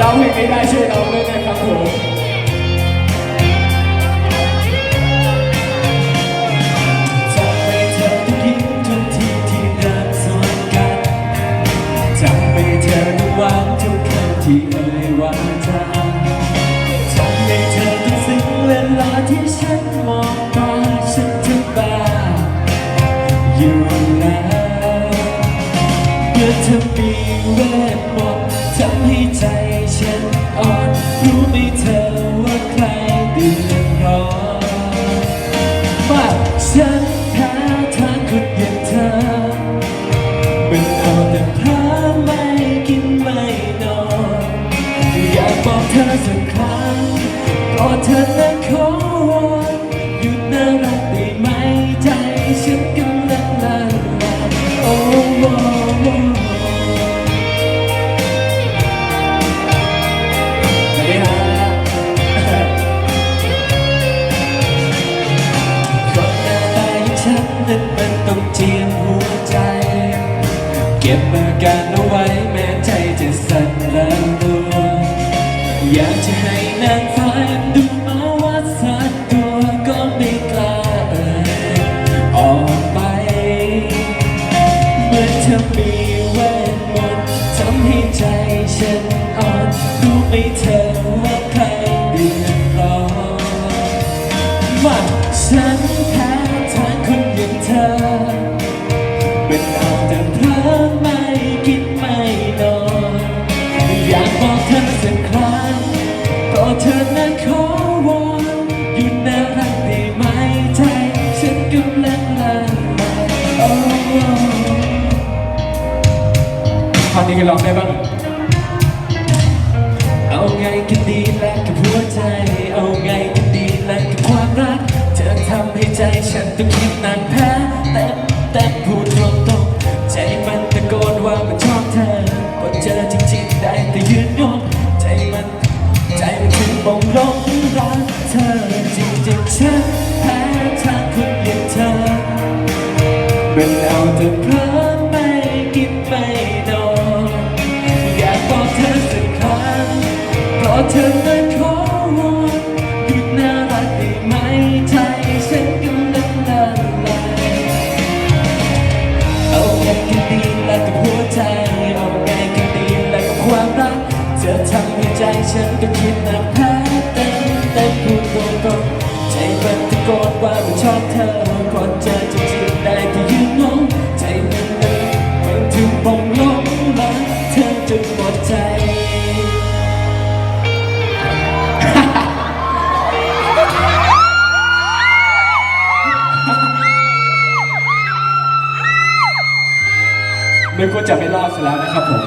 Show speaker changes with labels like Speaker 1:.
Speaker 1: ร้องเพลงนี้ได้ช่วยร้องด้วยนะครับผมที่เอ่ยวาจทำให้เธอต้องซึ้งเวลาที่ฉันมองตาฉันจะบ้อยู่แล้เมื่อเธอมีเวทมนต์ทำให้ใจ ฉันอ่อนรู้ไหมเธอว่าใครเดือดร้อนว่าฉันแพ้ทางคนอย่างเธอมันเอาแต่พาไม่กินไม่นอนอยากบอกเธอสักครั้งโปรดเธอนะขอวอน นั้นมันต้องเจียมหัวใจ เก็บอาการเอาไว้แม้ใจจะสั่นแล้วรัว อยากจะให้นางฟ้าดูมาว่าสักตัวก็ไม่กล้าเอ่ยออกไป เมื่อเธอมีเวทมนต์ทำให้ใจฉันอ่อนรู้ไหมเธอ ท่อนนี้ก็ร้องได้บ้าง เอาไงกันดีและกับหัวใจ เอาไงกันดีและกับความรัก เธอทำให้ใจฉันต้องคิดหนักแพ้แต่แต่พูดตรงตรงใจมันตะโกนว่ามันชอบเธอพอเจอจริงๆได้แต่ยืนงงใจมันใจมันถึงบ่งหลงรักเธอจริงๆฉันแพ้ทางคนอย่างเธอเป็นเอาแต่เพลอไม่กินไม่ ต็มพูดตรงๆใจมันตะโกนว่ามันชอบเธอพอเจอจริงๆได้แต่ยืนงงใจมันเลยมันถึงบ่งลงรักเธอจนหมดใจนึกว่าจะไม่รอดซะแล้วนะครับผม